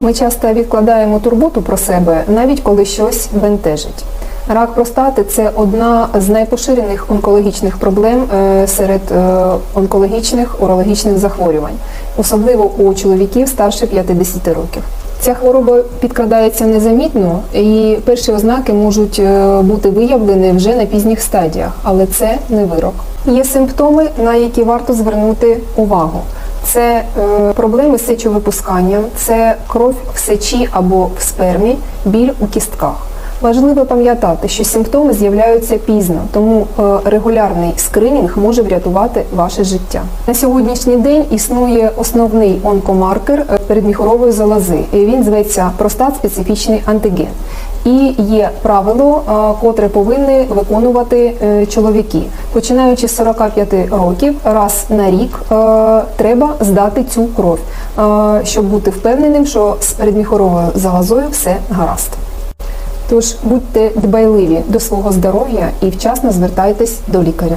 Ми часто відкладаємо турботу про себе, навіть коли щось бентежить. Рак простати це одна з найпоширених онкологічних проблем е, серед е, онкологічних урологічних захворювань, особливо у чоловіків старше 50 років. Ця хвороба підкрадається незамітно, і перші ознаки можуть е, бути виявлені вже на пізніх стадіях, але це не вирок. Є симптоми, на які варто звернути увагу. Це е, проблеми з сечовипусканням, це кров в сечі або в спермі, біль у кістках. Важливо пам'ятати, що симптоми з'являються пізно, тому е, регулярний скринінг може врятувати ваше життя. На сьогоднішній день існує основний онкомаркер е, передміхорової залози. Він зветься простат-специфічний антиген. І є правило, е, котре повинні виконувати чоловіки. Починаючи з 45 років, раз на рік треба здати цю кров, щоб бути впевненим, що з передміхоровою залозою все гаразд. Тож будьте дбайливі до свого здоров'я і вчасно звертайтесь до лікаря.